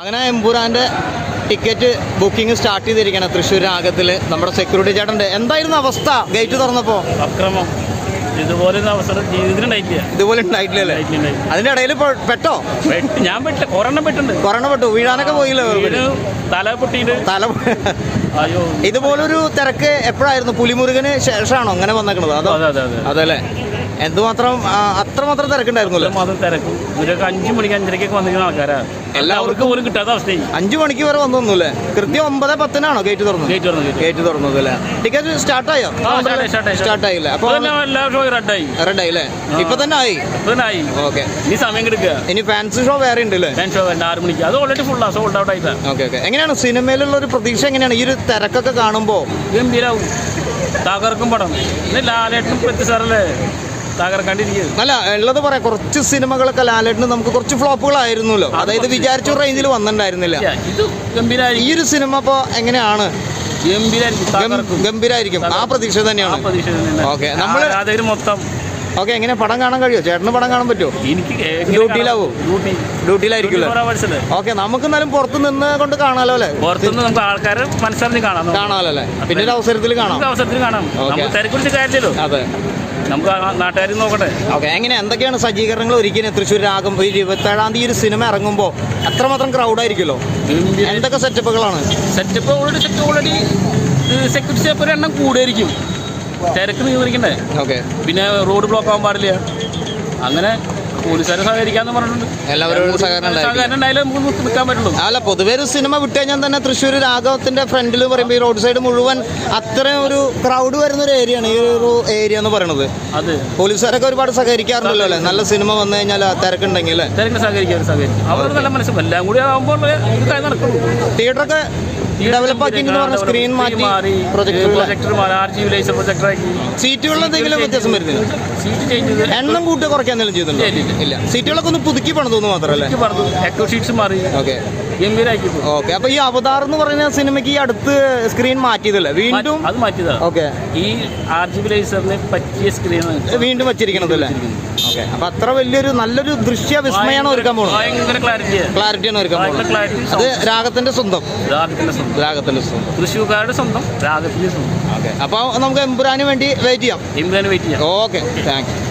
അങ്ങനെ എംപൂരാന്റെ ticket booking start ചെയ്തിരിക്കണം തൃശ്ശൂർ രാഗത്തിൽ നമ്മുടെ സെക്യൂരിറ്റി ചേട്ടന്റെ. എന്തായിരുന്നു അവസ്ഥ? ഗേറ്റ് തുറന്നപ്പോൾ അക്രമം. ഇതുപോലെ അവസരം അവസരം ജീവിതത്തിലുണ്ടായിട്ടില്ല ഇതുപോലെ ഉണ്ടായിട്ടില്ലല്ലേ ഉണ്ടായിട്ടില്ല. അതിന്റെ ഇടയിൽ പെട്ടോ? ഞാൻ പെട്ടില്ല. കൊറോണ പെട്ടുണ്ട് കൊറോണ പെട്ടു. വീഴാനൊക്കെ പോയില്ലേ? തല പൊട്ടിയിട്ട്. തല അയ്യോ. ഇതുപോലൊരു തിരക്ക് എപ്പോഴായിരുന്നു? പുലിമുരുകന് ശേഷമാണോ അങ്ങനെ വന്നേക്കുന്നത് അതോ അതെ അതെ അതെ. അതല്ലേ? എന്തുമാത്രം അത്രമാത്രം തിരക്കുണ്ടായിരുന്നല്ലോ? മാസം തിരക്കും. ഇവരൊക്കെ അഞ്ചു മണിക്ക് അഞ്ചരക്കൊക്കെ വന്നിരിക്കുന്ന ആൾക്കാരാ. എല്ലാവർക്കും പോലും കിട്ടാത്ത അവസ്ഥയായി. അഞ്ചു മണിക്ക് വരെ വന്നൊന്നുമില്ലേ? കൃത്യം ഒമ്പത് പത്തിനാണോ ഗേറ്റ് തുറന്നത്? ഗേറ്റ് തുറന്നു ഗേറ്റ് തുറന്നത് അല്ലേ? ടിക്കറ്റ് സ്റ്റാർട്ടായോ? സ്റ്റാർട്ട് ആയില്ലേ അപ്പൊ എല്ലാ ഷോ റെഡായി. റെഡ് ആയില്ലേ ഇപ്പൊ തന്നെ ആയി? ഓക്കെ. ഇനി സമയം കിടക്കുക. ഇനി ഫാൻസി ഷോ വേറെ ഉണ്ട് അല്ലേ? ഞാൻ ഷോ വേണ്ട ആറ് മണിക്ക്. അത് ഓൾറെഡി ഫുള്ളാ സോൾഡ് ഔട്ട് ആയിട്ടാ. Okay okay. എങ്ങനെയാണ്? സിനിമയിലുള്ള ഒരു പ്രതീക്ഷ എങ്ങനെയാണ്? ഈ ഒരു തിരക്കൊക്കെ കാണുമ്പോൾ ഗംഭീരാവും. തകർക്കും പടം. ലാലേട്ടും പൃഥ്വി സാറല്ലേ? അല്ല ഉള്ളത് പറയാം കുറച്ച് സിനിമകളൊക്കെ ലാലേട്ടിന് നമുക്ക് കുറച്ച് ഫ്ലോപ്പുകളായിരുന്നല്ലോ. അതായത് വിചാരിച്ച റേഞ്ചിൽ വന്നിട്ടുണ്ടായിരുന്നില്ല. ഇത് ഈ ഒരു സിനിമ ഇപ്പോൾ എങ്ങനെയാണ്? ഗംഭീരായിരിക്കും ആ പ്രതീക്ഷ തന്നെയാണ്. ഓക്കെ നമ്മൾ മൊത്തം ഓക്കെ എങ്ങനെ പടം കാണാൻ കഴിയുമോ ചേട്ടന് പടം കാണാൻ പറ്റുമോ? എനിക്ക് ഡ്യൂട്ടിയിലാവോ? ഡ്യൂട്ടിയിലായിരിക്കും ഡ്യൂട്ടിയിലായിരിക്കുമല്ലോ? ഓക്കെ നമുക്ക് എന്നാലും പുറത്ത് നിന്ന് കൊണ്ട് കാണാലോ അല്ലേ? പുറത്തുനിന്ന് നമുക്ക് ആൾക്കാർ മനസ്സറിഞ്ഞ് കാണാം. കാണാലോ അല്ലേ? പിന്നെ ഒരു അവസരത്തിൽ കാണാം. അവസരത്തിൽ കാണാം. തിരക്കുറിച്ച് കാര്യമില്ലല്ലോ. അതെ. നമുക്ക് നാട്ടുകാർ നോക്കട്ടെ. ഓക്കെ എങ്ങനെ? എന്തൊക്കെയാണ് സജ്ജീകരണങ്ങൾ ഒരുക്കിയത്? തൃശ്ശൂർ രാഗം ഒരു ഇരുപത്തേഴാം തീയതി ഒരു സിനിമ ഇറങ്ങുമ്പോൾ അത്രമാത്രം ക്രൗഡ് ആയിരിക്കുമല്ലോ? എന്തൊക്കെ സെറ്റപ്പുകളാണ് setup already set already security step എണ്ണം കൂടിയായിരിക്കും. തിരക്ക് നിയന്ത്രിക്കണ്ടേ ഓക്കെ. പിന്നെ റോഡ് ബ്ലോക്ക് ആവാൻ പാടില്ല. അങ്ങനെ പോലീസുകാരെ സഹകരിക്കാന്ന് പറഞ്ഞിട്ടുണ്ട്. എല്ലാവരോടും സഹകരണം ഉണ്ടായിരിക്കും. സഹകരണം ഉണ്ടായാലേ നമുക്ക് നിൽക്കാൻ പറ്റുള്ളൂ. അല്ല പൊതുവെ ഒരു സിനിമ വിട്ട് കഴിഞ്ഞാൽ തന്നെ തൃശ്ശൂർ രാഘവത്തിന്റെ ഫ്രണ്ടിൽ പറയുമ്പോൾ ഈ റോഡ് സൈഡ് മുഴുവൻ അത്രയും ഒരു ക്രൗഡ് വരുന്ന ഒരു ഏരിയ ആണ്. ഈ ഒരു ഏരിയ എന്ന് പറയുന്നത് അത്. പോലീസുകാരൊക്കെ ഒരുപാട് സഹകരിക്കാറുണ്ടല്ലോ അല്ലേ? നല്ല സിനിമ വന്നു കഴിഞ്ഞാൽ തിരക്കുണ്ടെങ്കിൽ തിരക്കിന് സഹകരിക്കും അവർ നല്ല എല്ലാം കൂടി ആകുമ്പോൾ തിയേറ്ററൊക്കെ സ്ക്രീൻ മാറ്റി പ്രൊജക്ടർ പ്രൊജക്ടർ മാറി ആർ ജി ലേസർ പ്രൊജക്ടർ ആക്കി. സീറ്റുകളിൽ എന്തെങ്കിലും വ്യത്യാസം വരുന്നില്ല. സീറ്റ് ചേഞ്ച് എണ്ണം കൂട്ടി കുറയ്ക്കാൻ എന്തെങ്കിലും ചെയ്യുന്നുണ്ടോ? ഇല്ല, സീറ്റുകളൊക്കെ ഒന്ന് പുതുക്കി പണിതൊന്നു മാത്രമല്ലേ പറഞ്ഞു എക്കോ ഷീറ്റ്സ് മാറി. ഓക്കെ ഗംഭീരാക്കി ഓക്കെ അപ്പൊ ഈ അവതാർ എന്ന് പറയുന്ന സിനിമയ്ക്ക് ഈ അടുത്ത് സ്ക്രീൻ മാറ്റിയതല്ലേ? വീണ്ടും അത് മാറ്റിയതാ. ഓക്കെ ഈ ആർ ജി ബി ലേസറിന് പറ്റിയ സ്ക്രീനാണ് വീണ്ടും വെച്ചിരിക്കണത് അല്ലേ ഓക്കെ അപ്പൊ അത്ര വലിയൊരു നല്ലൊരു ദൃശ്യ വിസ്മയാണ് ഒരുക്കാൻ പോകുന്നത്. ക്ലാരിറ്റി ക്ലാരിറ്റിയാണ് ഒരുക്കാൻ പോകുന്നത്. അത് രാഗത്തിന്റെ സ്വന്തം. രാഗത്തിന്റെ സ്വന്തം. രാഗത്തിന്റെ സ്വന്തം. തൃശ്ശൂർക്കാരുടെ സ്വന്തം രാഗത്തിന്റെ സ്വന്തം. ഓക്കെ. അപ്പൊ നമുക്ക് എംബുരാന് വേണ്ടി വെയിറ്റ് ചെയ്യാം. വെയിറ്റ് ചെയ്യാം. ഓക്കെ. Thank you